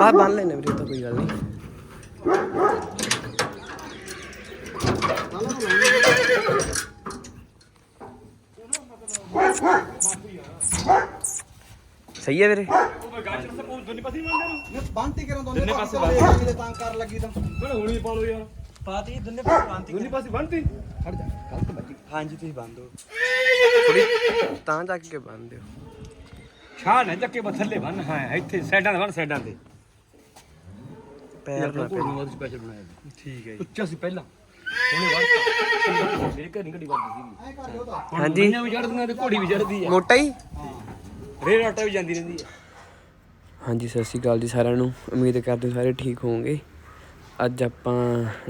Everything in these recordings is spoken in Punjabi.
ਆ ਬੰਨ ਲੈਣੇ ਵੀਰੇ ਤਾਂ ਕੋਈ ਗੱਲ ਨਹੀਂ। ਸਹੀ ਹੈ ਵੀਰੇ। ਬੰਟੀ ਕਰਨ ਦੋਨੇ ਪਾਸੇ ਬੰਟੀ ਤਾਂ ਕਰ ਲੱਗੀ ਤਾਂ। ਹੁਣੀ ਪਾ ਲਓ ਯਾਰ। ਪਾਤੀ ਦੋਨੇ ਪਾਸੇ ਬੰਨਤੀ ਦੋਨੀ ਪਾਸੇ ਬੰਨਤੀ। ਹਟ ਜਾ ਗਲਤ ਬੱਜੀ ਹਾਂਜੀ ਤੁਸੀਂ ਬੰਨ ਦਿਓ। ਥੋੜੀ ਤਾਂ ਚੱਕ ਕੇ ਬੰਨ ਦਿਓ। ਛਾਂ ਨਾ ਚੱਕੇ ਬਾ ਥੱਲੇ ਬੰਨ। ਹਾਂ ਇੱਥੇ ਸਾਈਡਾਂ ਦੇ ਬੰਨ ਸਾਈਡਾਂ ਦੇ ਪੈਰ ਨਾ ਕੋਲ ਨੂੰ ਸਪੈਸ਼ਲ ਬਣਾਇਆ ਜੀ। ਠੀਕ ਹੈ ਉੱਚਾ ਸੀ ਪਹਿਲਾਂ। ਘੜੀ ਵੱਜਦੀ ਸੀ ਤਾਂ ਹੁਣ ਹਾਂਜੀ। ਦੁਨੀਆ ਵੀ ਚੜਦੀਆਂ ਤੇ ਘੋੜੀ ਵੀ ਚੜਦੀ ਹੈ ਮੋਟਾ ਹੀ? ਰੇਲ ਆਟਾ ਵੀ ਜਾਂਦੀ ਰਹਿੰਦੀ ਹੈ ਹਾਂਜੀ ਸਤਿ ਸ਼੍ਰੀ ਅਕਾਲ ਜੀ ਸਾਰਿਆਂ ਨੂੰ। ਉਮੀਦ ਕਰਦੇ ਹਾਂ ਸਾਰੇ ਠੀਕ ਹੋਵੋਗੇ। ਅੱਜ ਆਪਾਂ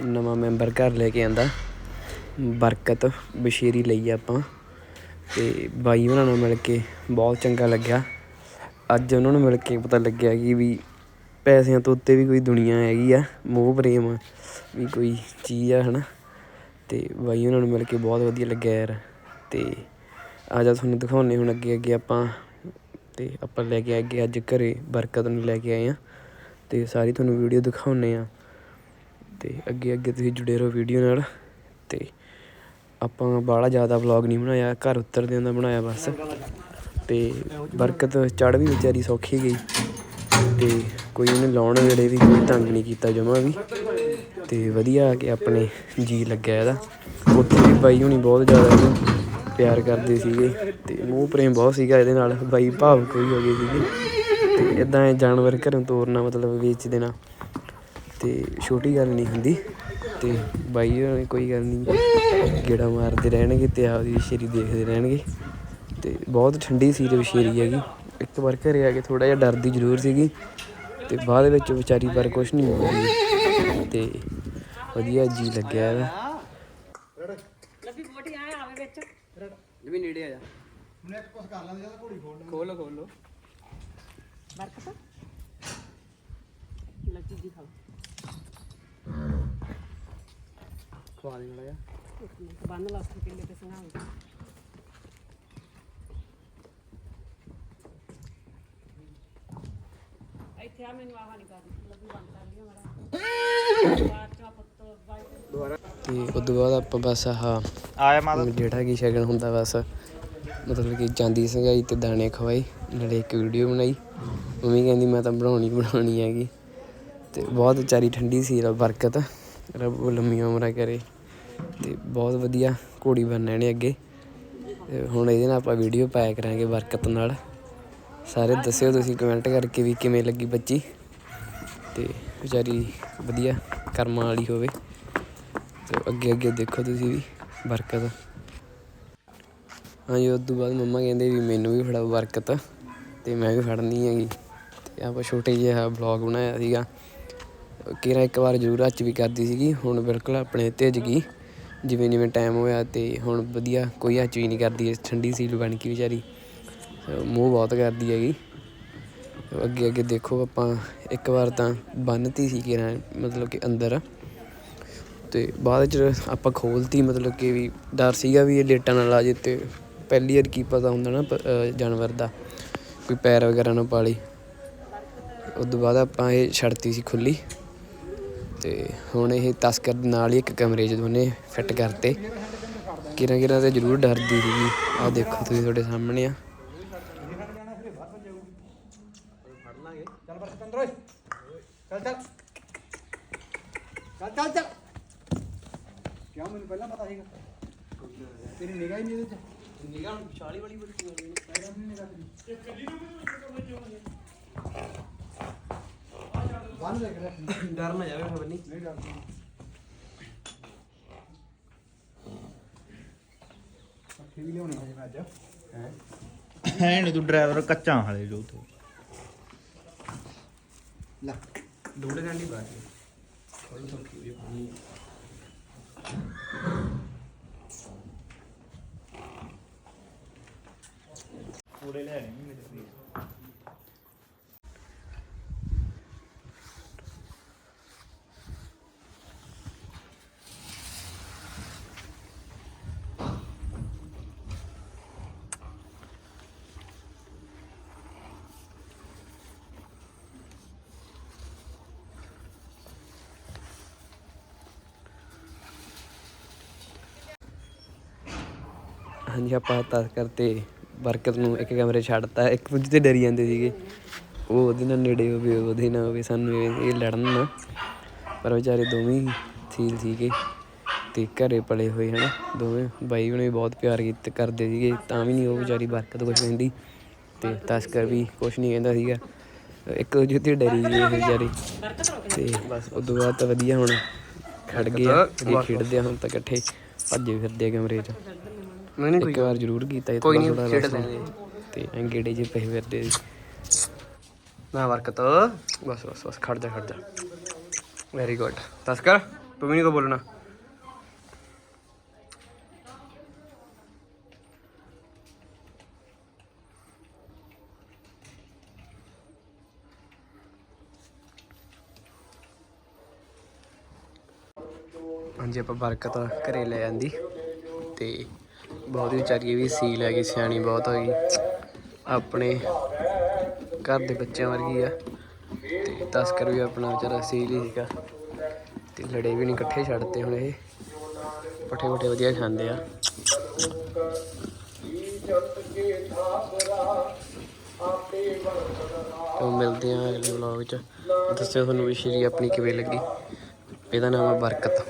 ਨਵਾਂ ਮੈਂਬਰ ਘਰ ਲੈ ਕੇ ਆਂਦਾ। ਬਰਕਤ ਬਸ਼ੀਰੀ ਲਈ ਆਪਾਂ। ਤੇ ਬਾਈ ਉਹਨਾਂ ਨਾਲ ਮਿਲ ਕੇ ਬਹੁਤ ਚੰਗਾ ਲੱਗਿਆ। ਅੱਜ ਉਹਨਾਂ ਨੂੰ ਮਿਲ ਕੇ ਪਤਾ ਲੱਗਿਆ ਕਿ ਵੀ ਪੈਸਿਆਂ ਤੋਂ ਉੱਤੇ ਵੀ ਕੋਈ ਦੁਨੀਆ ਹੈਗੀ ਆ, ਮੋਹ ਪ੍ਰੇਮ ਵੀ ਕੋਈ ਚੀਜ਼ ਆ ਹੈ ਨਾ ਅਤੇ ਬਾਈ ਉਹਨਾਂ ਨੂੰ ਮਿਲ ਕੇ ਬਹੁਤ ਵਧੀਆ ਲੱਗਿਆ ਯਾਰ। ਅਤੇ ਆ ਜਾ ਤੁਹਾਨੂੰ ਦਿਖਾਉਂਦੇ ਹੁਣ ਅੱਗੇ ਅੱਗੇ ਆਪਾਂ। ਅਤੇ ਆਪਾਂ ਲੈ ਕੇ ਅੱਗੇ ਅੱਜ ਘਰੇ ਬਰਕਤ ਨੂੰ ਲੈ ਕੇ ਆਏ ਆ ਅਤੇ ਸਾਰੀ ਤੁਹਾਨੂੰ ਵੀਡੀਓ ਦਿਖਾਉਂਦੇ ਆ ਅਤੇ ਅੱਗੇ ਅੱਗੇ ਤੁਸੀਂ ਜੁੜੇ ਰਹੋ ਵੀਡੀਓ ਨਾਲ। ਅਤੇ ਆਪਾਂ ਬਾਹਲਾ ਜ਼ਿਆਦਾ ਵਲੌਗ ਨਹੀਂ ਬਣਾਇਆ, ਘਰ ਉਤਰਦਿਆਂ ਦਾ ਬਣਾਇਆ ਬਸ। ਤੇ ਬਰਕਤ ਚੜ ਵੀ ਵਿਚਾਰੀ ਸੌਖੀ ਗਈ। ਤੇ ਕੋਈ ਉਹਨੇ ਲਾਉਣ ਵੇਲੇ ਵੀ ਕੋਈ ਤੰਗ ਨਹੀਂ ਕੀਤਾ ਜਮਾ ਵੀ। ਤੇ ਵਧੀਆ ਆ ਕੇ ਆਪਣੇ ਜੀ ਲੱਗਿਆ ਇਹਦਾ। ਉੱਥੇ ਵੀ ਬਾਈ ਹੁਣੀ ਬਹੁਤ ਜ਼ਿਆਦਾ ਇਹਨੂੰ ਪਿਆਰ ਕਰਦੇ ਸੀਗੇ ਤੇ ਮੋਹ ਪ੍ਰੇਮ ਬਹੁਤ ਸੀਗਾ ਇਹਦੇ ਨਾਲ, ਬਾਈ ਭਾਵ ਕੋਈ ਹੋ ਗਏ ਸੀਗੇ। ਤੇ ਇਦਾਂ ਇਹ ਜਾਨਵਰ ਘਰੋਂ ਤੋਰਨਾ ਮਤਲਬ ਵੇਚ ਦੇਣਾ। ਤੇ ਛੋਟੀ ਗੱਲ ਨਹੀਂ ਹੁੰਦੀ ਤੇ ਬਾਈ ਹੋਣੀ ਕੋਈ ਗੱਲ ਨਹੀਂ, ਗੇੜਾ ਮਾਰਦੇ ਰਹਿਣਗੇ ਤੇ ਆਪਦੀ ਸ਼ੇਰੀ ਦੇਖਦੇ ਰਹਿਣਗੇ। ਤੇ ਬਹੁਤ ਠੰਡੀ ਸੀ ਤੇ ਹੈਗੀ। ਇੱਕ ਵਾਰ ਘਰੇ ਆ ਕੇ ਥੋੜਾ ਜਿਹਾ ਡਰਦੀ ਜ਼ਰੂਰ ਸੀਗੀ ਤੇ ਬਾਅਦ ਵਿੱਚ ਵਿਚਾਰੀ ਪਰ ਕੁਝ ਨਹੀਂ ਬੋਲੀ ਤੇ ਵਧੀਆ ਜੀ ਲੱਗਿਆ ਇਹਦਾ। ਵੀ ਨੇੜੇ ਆ ਜਾ। ਹੁਣ ਇੱਕ ਕੁਛ ਕਰ ਲੈਂਦੇ ਜਾਂ ਘੋੜੀ ਖੋਲ ਲੈਂਦੇ ਖੋਲੋ ਖੋਲੋ ਬਰਕਤ। ਲੱਗੀ ਜੀ ਖਾਓ। ਖਵਾ ਦੇ ਮੜਾ ਜਾ ਬੰਨ ਲਾ ਕਿੱਲੇ ਤੇ ਸੰਘਾਉਂਗਾ ਇੱਥੇ ਆ ਮੈਨੂੰ ਆਵਾ ਨਹੀਂ ਕਰਦੀ ਲੱਗੀ ਬੰਦ ਕਰ ਲਿਓ ਮੜਾ ਬਾਅਦ ਚੋਂ ਪੁੱਤ ਬਾਈ ਤੇ ਉਸ ਤੋਂ ਬਾਅਦ ਆਪਾਂ ਬਸ ਆਹ ਆਇਆ ਮਾਤਾ। ਜਿਹੜਾ ਕੀ ਸ਼ਗਨ ਹੁੰਦਾ ਬਸ ਮਤਲਬ ਕਿ ਚਾਂਦੀ ਸੰਗਾਈ ਤੇ ਦਾਣੇ ਖਵਾਈ ਨਾਲੇ ਇੱਕ ਵੀਡੀਓ ਬਣਾਈ। ਮੰਮੀ ਕਹਿੰਦੀ ਮੈਂ ਤਾਂ ਬਣਾਉਣੀ ਬਣਾਉਣੀ ਹੈਗੀ। ਤੇ ਬਹੁਤ ਵਿਚਾਰੀ ਠੰਡੀ ਸੀ ਰੱਬ ਬਰਕਤ ਰੱਬ ਲੰਮੀ ਉਮਰਾਂ ਕਰੇ। ਤੇ ਬਹੁਤ ਵਧੀਆ ਘੋੜੀ ਬਣਨਾ ਇਹਨੇ ਅੱਗੇ। ਤੇ ਹੁਣ ਇਹਦੇ ਨਾਲ ਆਪਾਂ ਵੀਡੀਓ ਪਾਇਆ ਕਰਾਂਗੇ ਬਰਕਤ ਨਾਲ। ਸਾਰੇ ਦੱਸਿਓ ਤੁਸੀਂ ਕਮੈਂਟ ਕਰਕੇ ਵੀ ਕਿਵੇਂ ਲੱਗੀ ਬੱਚੀ। ਤੇ ਵਿਚਾਰੀ ਵਧੀਆ ਕਰਮਾਂ ਵਾਲੀ ਹੋਵੇ। ਤੇ ਅੱਗੇ ਅੱਗੇ ਦੇਖੋ ਤੁਸੀਂ ਵੀ ਬਰਕਤ। ਹਾਂਜੀ, ਉਸ ਤੋਂ ਬਾਅਦ ਮੰਮਾ ਕਹਿੰਦੇ ਵੀ ਮੈਨੂੰ ਵੀ ਫੜਾਓ ਬਰਕਤ। ਤੇ ਮੈਂ ਵੀ ਫੜਨੀ ਹੈਗੀ। ਤੇ ਆਪਾਂ ਛੋਟੇ ਜਿਹਾ ਬਲੌਗ ਬਣਾਇਆ ਸੀਗਾ। ਕਿਰਾ ਇੱਕ ਵਾਰ ਜ਼ਰੂਰ ਹੱਚ ਵੀ ਕਰਦੀ ਸੀਗੀ। ਹੁਣ ਬਿਲਕੁਲ ਆਪਣੇ ਤੇ ਗਈ। ਜਿਵੇਂ ਜਿਵੇਂ ਟਾਈਮ ਹੋਇਆ ਤੇ ਹੁਣ ਵਧੀਆ ਕੋਈ ਹੱਚ ਵੀ ਨਹੀਂ ਕਰਦੀ। ਠੰਡੀ ਸੀਲ ਬਣ ਕੇ ਵਿਚਾਰੀ। ਮੂੰਹ ਬਹੁਤ ਕਰਦੀ ਹੈਗੀ। ਅੱਗੇ ਅੱਗੇ ਦੇਖੋ ਆਪਾਂ ਇੱਕ ਵਾਰ ਤਾਂ ਬੰਨਤੀ ਸੀ ਕਿਰਾ ਮਤਲਬ ਕਿ ਅੰਦਰ। ਤੇ ਬਾਅਦ ਚ ਆਪਾਂ ਖੋਲਤੀ, ਮਤਲਬ ਕਿ ਵੀ ਡਰ ਸੀਗਾ ਵੀ ਇਹ ਲੇਟਾਂ ਨਾਲ ਆ ਜੇ ਤੇ ਪਹਿਲੀ ਵਾਰ ਕੀ ਪਤਾ ਹੁੰਦਾ ਨਾ ਪ- ਜਾਨਵਰ ਦਾ, ਕੋਈ ਪੈਰ ਵਗੈਰਾ ਨਾ ਪਾਲੀ। ਉਸ ਤੋਂ ਬਾਅਦ ਆਪਾਂ ਇਹ ਛੱਡਤੀ ਸੀ ਖੁੱਲੀ ਤੇ ਹੁਣ ਇਹ ਤਸਕਰ ਦੇ ਨਾਲ ਹੀ ਇੱਕ ਕਮਰੇ 'ਚ ਦੋਨੇ ਫਿੱਟ ਕਰਤੇ। ਕਿਰਾਂ ਕਿਰਾਂ ਤੇ ਜ਼ਰੂਰ ਡਰਦੀ ਸੀਗੀ। ਆਹ ਦੇਖੋ ਤੁਸੀਂ ਤੁਹਾਡੇ ਸਾਹਮਣੇ ਆ ਚੱਲ ਬਰਕਤ ਅੰਦਰ ਓਏ ਚੱਲ ਚੱਲ। ਚੱਲ ਚੱਲ ਚੱਲ। ਕਿਉਂ? ਮੈਨੂੰ ਪਹਿਲਾਂ ਪਤਾ ਸੀਗਾ। ਤੇਰੀ ਨਿਗਾਹ ਹੀ ਨਹੀਂ ਇਹਦੇ ਚ। ਨਿਗਾਹ ਵਿਚਾਲੀ ਵਾਲੀ ਬੜੀ ਬੰਨ ਦੇ ਕੇ ਰੱਖ ਡਰ ਨਾ ਜਾਵੇ ਫਿਰ ਨਹੀਂ। ਨਹੀਂ ਡਰਦਾ ਪੱਖੇ ਵੀ ਲਿਆਉਣੇ ਹਜੇ ਮੈਂ ਅੱਜ। ਹੈ? ਹੈ ਨਹੀਂ ਤੂੰ ਡਰਾਈਵਰ ਕੱਚਾ ਹਾਲੇ ਜੋ ਤੇ। ਲੈ। ਡੂੜ ਗੰਢੀ ਬਾਕੀ ਕੋਈ ਸੌਖੀ ਹੋਈ ਪਾਣੀ ਪੂਰੇ ਹਾਂਜੀ ਆਪਾਂ ਤਸਕਰ ਤੇ ਬਰਕਤ ਨੂੰ ਇੱਕ ਕਮਰੇ 'ਚ ਛੱਡਤਾ ਇੱਕ ਦੂਜੇ ਤੇ ਡਰੀ ਜਾਂਦੇ ਸੀਗੇ। ਉਹ ਉਹਦੇ ਨਾਲ ਨੇੜੇ ਹੋਵੇ ਉਹਦੇ ਨਾਲ ਹੋਵੇ ਸਾਨੂੰ ਇਹ ਇਹ ਲੜਨ ਨਾ। ਪਰ ਵਿਚਾਰੇ ਦੋਵੇਂ ਹੀ ਸੀਲ ਸੀਗੇ ਤੇ ਘਰੇ ਪਲੇ ਹੋਏ ਹਨਾ। ਦੋਵੇਂ ਬਾਈ ਉਹਨੇ ਬਹੁਤ ਪਿਆਰ ਕੀਤੇ ਕਰਦੇ ਸੀਗੇ ਤਾਂ ਵੀ ਨਹੀਂ ਉਹ ਵਿਚਾਰੀ ਬਰਕਤ ਕੁਝ ਕਹਿੰਦੀ। ਤੇ ਤਸਕਰ ਵੀ ਕੁਝ ਨਹੀਂ ਕਹਿੰਦਾ ਸੀਗਾ। ਇੱਕ ਦੂਜੇ ਤੇ ਡਰੀ ਗਏ ਇਹ ਵਿਚਾਰੇ। ਤੇ ਬਸ ਉਦੋਂ ਬਾਅਦ ਤਾਂ ਵਧੀਆ ਹੁਣ ਖੜ ਗਏ ਆ, ਖੇਡਦੇ ਆ ਹੁਣ ਤਾਂ ਇਕੱਠੇ ਭੱਜੇ ਫਿਰਦੇ ਆ ਕਮਰੇ 'ਚ। ਨਹੀਂ ਨਹੀਂ ਇੱਕ ਵਾਰ ਜ਼ਰੂਰ ਕੀਤਾ ਇਹ ਕੋਈ ਨੀ, ਥੋੜ੍ਹਾ ਖੇਡ। ਲੈਂਦੇ ਤੇ ਅੰਗੇੜੇ ਜੇ ਪਏ ਫਿਰਦੇ ਸੀ। ਮੈਂ ਵਰਕਤ ਬਸ ਬਸ ਬਸ ਖੜ ਜਾ ਖੜ ਜਾ ਵੈਰੀ ਗੁੱਡ ਤਸਕਰ ਤੂੰ ਵੀ ਨਹੀਂ ਕੋ ਬੋਲਣਾ ਹਾਂਜੀ ਆਪਾਂ ਬਰਕਤ ਘਰੇ ਲੈ ਆਂਦੀ ਤੇ ਬਹੁਤ ਹੀ ਵਿਚਾਰੀ ਵੀ ਸੀ ਲੈ ਗਈ ਸਿਆਣੀ ਬਹੁਤ ਹੋ ਗਈ। ਆਪਣੇ ਘਰ ਦੇ ਬੱਚਿਆਂ ਵਰਗੀ ਆ। ਤੇ ਤਸਕਰ ਵੀ ਆਪਣਾ ਵਿਚਾਰਾ ਸੀਲ ਹੀ ਸੀਗਾ। ਤੇ ਲੜੇ ਵੀ ਨਹੀਂ ਇਕੱਠੇ ਛੱਡਦੇ ਹੁਣ ਇਹ। ਪੱਠੇ ਪੱਠੇ ਵਧੀਆ ਖਾਂਦੇ ਆ। ਤੋਂ ਮਿਲਦੇ ਆ ਅਗਲੇ ਵਲੌਗ ਵਿੱਚ ਦੱਸਿਓ ਤੁਹਾਨੂੰ ਵੀ ਸ਼੍ਰੀ ਆਪਣੀ ਕਿਵੇਂ ਲੱਗੀ। ਇਹਦਾ ਨਾਮ ਹੈ ਬਰਕਤ।